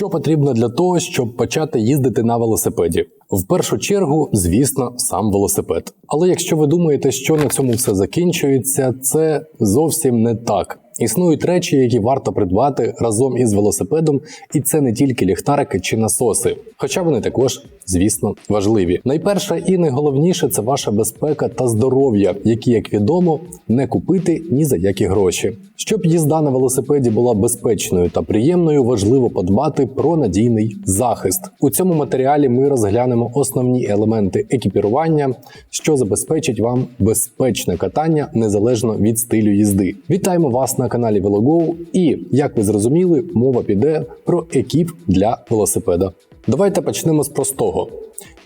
Що потрібно для того, щоб почати їздити на велосипеді? В першу чергу, звісно, сам велосипед. Але якщо ви думаєте, що на цьому все закінчується, це зовсім не так. Існують речі, які варто придбати разом із велосипедом, і це не тільки ліхтарики чи насоси, хоча вони також, звісно, важливі. Найперше і найголовніше це ваша безпека та здоров'я, які, як відомо, не купити ні за які гроші. Щоб їзда на велосипеді була безпечною та приємною, важливо подбати про надійний захист. У цьому матеріалі ми розглянемо основні елементи екіпірування, що забезпечить вам безпечне катання незалежно від стилю їзди. Вітаємо вас на каналі VeloGo і, як ви зрозуміли, мова піде про екіп для велосипеда. Давайте почнемо з простого.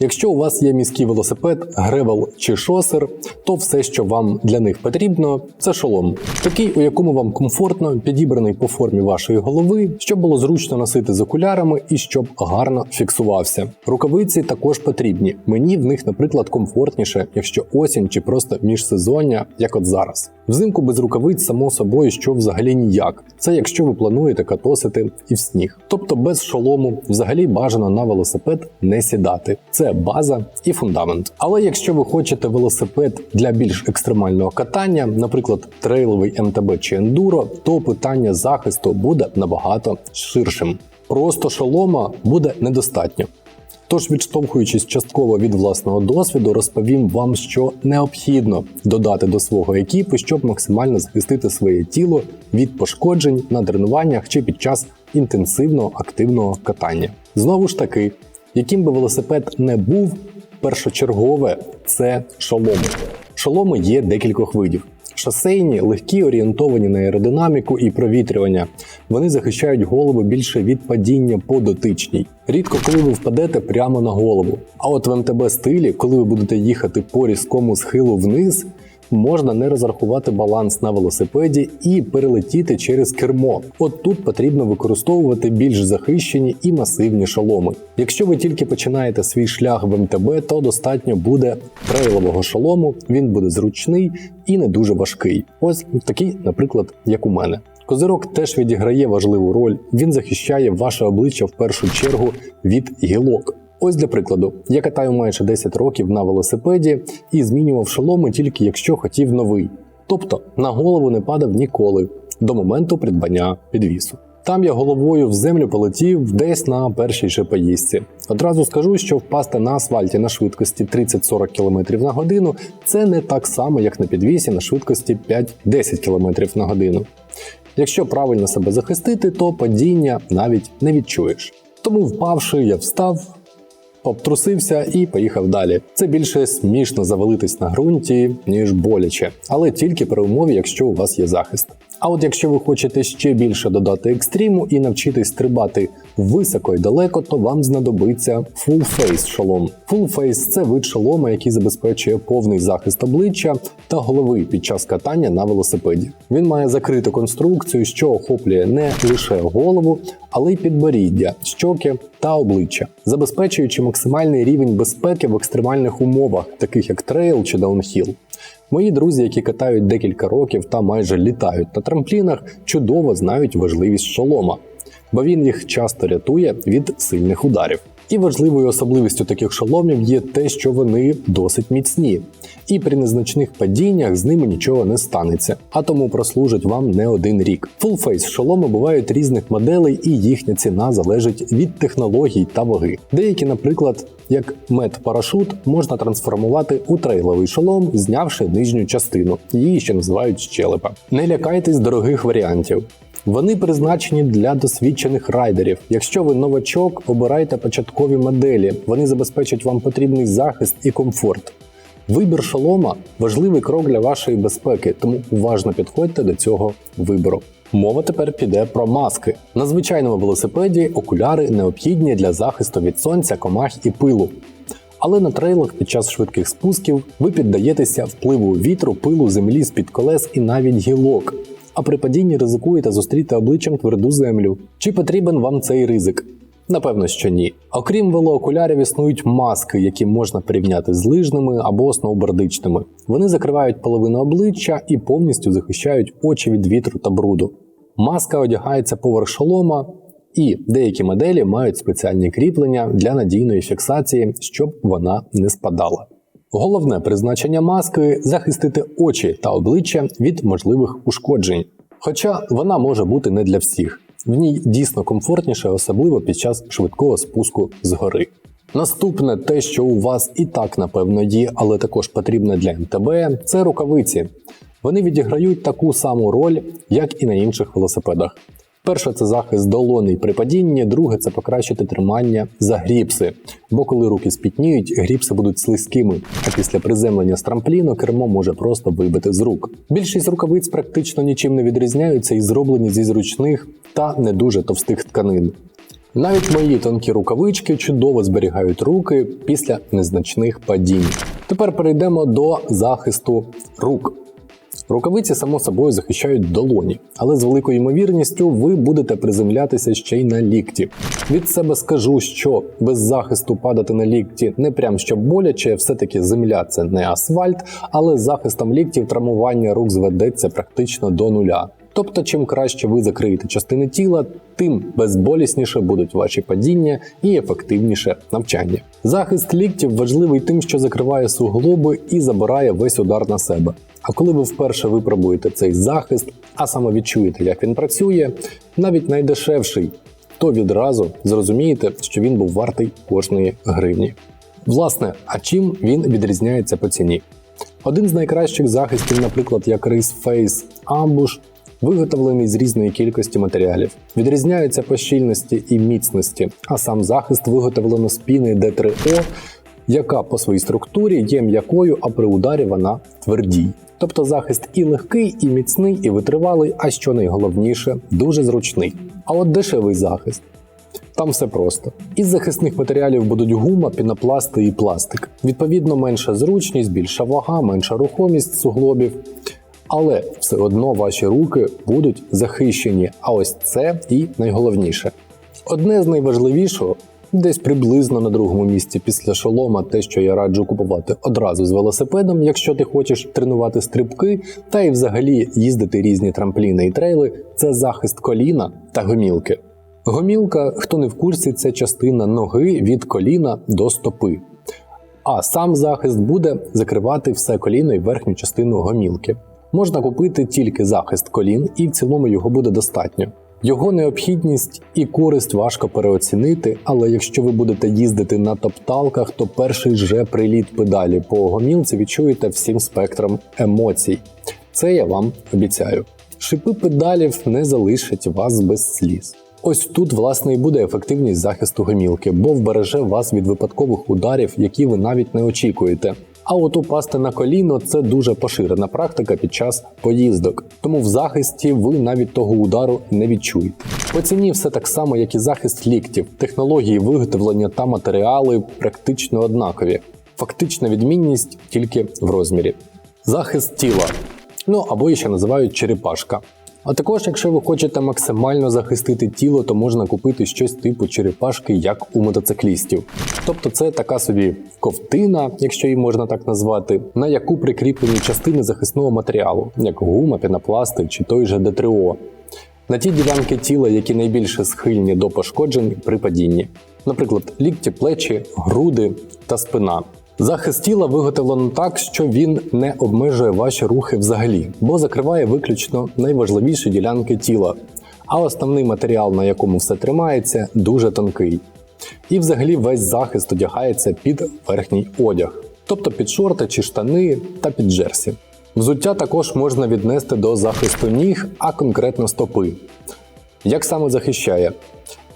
Якщо у вас є міський велосипед, гревел чи шосер, то все, що вам для них потрібно, це шолом, такий, у якому вам комфортно, підібраний по формі вашої голови, щоб було зручно носити з окулярами і щоб гарно фіксувався. Рукавиці також потрібні. Мені в них, наприклад, комфортніше, якщо осінь чи просто міжсезоння, як от зараз. Взимку без рукавиць, само собою, що взагалі ніяк. Це якщо ви плануєте катосити і в сніг. Тобто без шолому взагалі бажано на велосипед не сідати. Це база і фундамент. Але якщо ви хочете велосипед для більш екстремального катання, наприклад, трейловий МТБ чи ендуро, то питання захисту буде набагато ширшим. Просто шолома буде недостатньо. Тож, відштовхуючись частково від власного досвіду, розповім вам, що необхідно додати до свого екіпу, щоб максимально захистити своє тіло від пошкоджень на тренуваннях чи під час інтенсивного активного катання. Знову ж таки, яким би велосипед не був, першочергове це шоломи. Шоломи є декількох видів. Шосейні, легкі, орієнтовані на аеродинаміку і провітрювання. Вони захищають голову більше від падіння по дотичній. Рідко коли ви впадете прямо на голову. А от в МТБ стилі, коли ви будете їхати по різкому схилу вниз, можна не розрахувати баланс на велосипеді і перелетіти через кермо. От тут потрібно використовувати більш захищені і масивні шоломи. Якщо ви тільки починаєте свій шлях в МТБ, то достатньо буде трейлового шолому, він буде зручний і не дуже важкий. Ось такий, наприклад, як у мене. Козирок теж відіграє важливу роль. Він захищає ваше обличчя в першу чергу від гілок. Ось для прикладу, я катаю майже 10 років на велосипеді і змінював шоломи тільки якщо хотів новий. Тобто на голову не падав ніколи до моменту придбання підвісу. Там я головою в землю полетів десь на першій же поїздці. Одразу скажу, що впасти на асфальті на швидкості 30-40 км на годину це не так само, як на підвісі на швидкості 5-10 км на годину. Якщо правильно себе захистити, то падіння навіть не відчуєш. Тому, впавши, я встав, обтрусився і поїхав далі. Це більше смішно завалитись на ґрунті, ніж боляче, але тільки при умові, якщо у вас є захист. А от якщо ви хочете ще більше додати екстриму і навчитись стрибати високо і далеко, то вам знадобиться Full Face шолом. Full Face – це вид шолома, який забезпечує повний захист обличчя та голови під час катання на велосипеді. Він має закриту конструкцію, що охоплює не лише голову, але й підборіддя, щоки та обличчя, забезпечуючи максимальний рівень безпеки в екстремальних умовах, таких як трейл чи даунхіл. Мої друзі, які катають декілька років та майже літають на трамплінах, чудово знають важливість шолома, бо він їх часто рятує від сильних ударів. І важливою особливістю таких шоломів є те, що вони досить міцні, і при незначних падіннях з ними нічого не станеться, а тому прослужать вам не один рік. Full-face шоломи бувають різних моделей, і їхня ціна залежить від технологій та ваги. Деякі, наприклад, як мед-парашут, можна трансформувати у трейловий шолом, знявши нижню частину. Її ще називають щелепа. Не лякайтесь дорогих варіантів. Вони призначені для досвідчених райдерів. Якщо ви новачок, обирайте початкові моделі. Вони забезпечать вам потрібний захист і комфорт. Вибір шолома важливий крок для вашої безпеки, тому уважно підходьте до цього вибору. Мова тепер піде про маски. На звичайному велосипеді окуляри необхідні для захисту від сонця, комах і пилу. Але на трейлах під час швидких спусків ви піддаєтеся впливу вітру, пилу, землі з-під колес і навіть гілок. А при падінні ризикуєте зустріти обличчям тверду землю. Чи потрібен вам цей ризик? Напевно, що ні. Окрім велоокулярів, існують маски, які можна порівняти з лижними або сноубордичними. Вони закривають половину обличчя і повністю захищають очі від вітру та бруду. Маска одягається поверх шолома І деякі моделі мають спеціальні кріплення для надійної фіксації, щоб вона не спадала. Головне призначення маски захистити очі та обличчя від можливих ушкоджень. Хоча вона може бути не для всіх. В ній дійсно комфортніше, особливо під час швидкого спуску з гори. Наступне, те, що у вас і так напевно є, але також потрібне для МТБ, це рукавиці. Вони відіграють таку саму роль, як і на інших велосипедах. Перше це захист долони при падінні, друге це покращити тримання за гріпси. Бо коли руки спітніють, гріпси будуть слизькими, а після приземлення з трампліну кермо може просто вибити з рук. Більшість рукавиць практично нічим не відрізняються і зроблені зі зручних та не дуже товстих тканин. Навіть мої тонкі рукавички чудово зберігають руки після незначних падінь. Тепер перейдемо до захисту рук. Рукавиці, само собою, захищають долоні, але з великою ймовірністю ви будете приземлятися ще й на лікті. Від себе скажу, що без захисту падати на лікті не прям що боляче, все-таки земля це не асфальт, але захистом ліктів травмування рук зведеться практично до нуля. Тобто, чим краще ви закриєте частини тіла, тим безболісніше будуть ваші падіння і ефективніше навчання. Захист ліктів важливий тим, що закриває суглоби і забирає весь удар на себе. А коли ви вперше випробуєте цей захист, а саме відчуєте, як він працює, навіть найдешевший, то відразу зрозумієте, що він був вартий кожної гривні. Власне, а чим він відрізняється по ціні? Один з найкращих захистів, наприклад, як Race Face Ambush, виготовлений з різної кількості матеріалів. Відрізняються по щільності і міцності, а сам захист виготовлено з піни D3O, яка по своїй структурі є м'якою, а при ударі вона твердій. Тобто захист і легкий, і міцний, і витривалий, а що найголовніше, дуже зручний. А от дешевий захист. Там все просто. Із захисних матеріалів будуть гума, пінопласти і пластик. Відповідно, менша зручність, більша вага, менша рухомість суглобів. Але все одно ваші руки будуть захищені. А ось це і найголовніше. Одне з найважливішого, десь приблизно на другому місці після шолома, те, що я раджу купувати одразу з велосипедом, якщо ти хочеш тренувати стрибки, та й взагалі їздити різні трампліни і трейли, це захист коліна та гомілки. Гомілка, хто не в курсі, це частина ноги від коліна до стопи. А сам захист буде закривати все коліно і верхню частину гомілки. Можна купити тільки захист колін, і в цілому його буде достатньо. Його необхідність і користь важко переоцінити, але якщо ви будете їздити на топталках, то перший же приліт педалі по гомілці відчуєте всім спектром емоцій. Це я вам обіцяю. Шипи педалів не залишать вас без сліз. Ось тут, власне, і буде ефективність захисту гомілки, бо вбереже вас від випадкових ударів, які ви навіть не очікуєте. А от упасти на коліно це дуже поширена практика під час поїздок, тому в захисті ви навіть того удару не відчуєте. По ціні все так само, як і захист ліктів, технології виготовлення та матеріали практично однакові. Фактична відмінність тільки в розмірі. Захист тіла, ну або ще називають черепашка. А також, якщо ви хочете максимально захистити тіло, то можна купити щось типу черепашки, як у мотоциклістів. Тобто це така собі ковтина, якщо її можна так назвати, на яку прикріплені частини захисного матеріалу, як гума, пінопласти чи той же ДТО. На ті ділянки тіла, які найбільше схильні до пошкоджень при падінні, наприклад, лікті, плечі, груди та спина. Захист тіла виготовлено так, що він не обмежує ваші рухи взагалі, бо закриває виключно найважливіші ділянки тіла. А основний матеріал, на якому все тримається, дуже тонкий. І взагалі весь захист одягається під верхній одяг, тобто під шорти чи штани та під джерсі. Взуття також можна віднести до захисту ніг, а конкретно стопи. Як саме захищає?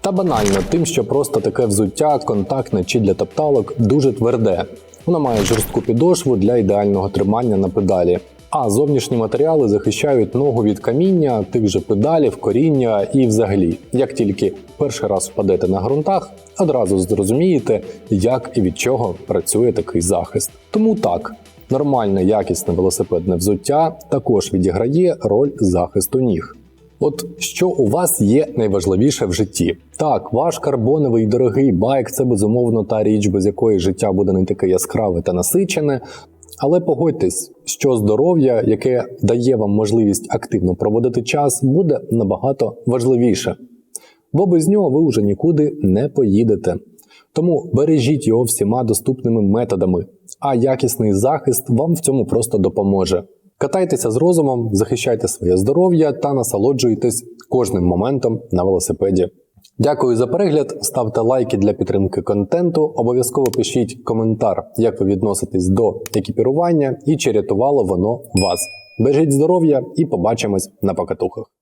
Та банально тим, що просто таке взуття, контактне чи для топталок дуже тверде. Воно має жорстку підошву для ідеального тримання на педалі. А зовнішні матеріали захищають ногу від каміння, тих же педалів, коріння і взагалі. Як тільки перший раз впадете на ґрунтах, одразу зрозумієте, як і від чого працює такий захист. Тому так, нормальне якісне велосипедне взуття також відіграє роль захисту ніг. От що у вас є найважливіше в житті? Так, ваш карбоновий дорогий байк це безумовно та річ, без якої життя буде не таке яскраве та насичене. Але погодьтесь, що здоров'я, яке дає вам можливість активно проводити час, буде набагато важливіше. бо без нього ви вже нікуди не поїдете. Тому бережіть його всіма доступними методами, а якісний захист вам в цьому просто допоможе. Катайтеся з розумом, захищайте своє здоров'я та насолоджуйтесь кожним моментом на велосипеді. Дякую за перегляд. Ставте лайки для підтримки контенту. Обов'язково пишіть коментар, як ви відноситесь до екіпірування і чи рятувало воно вас. Бережіть здоров'я і побачимось на покатухах.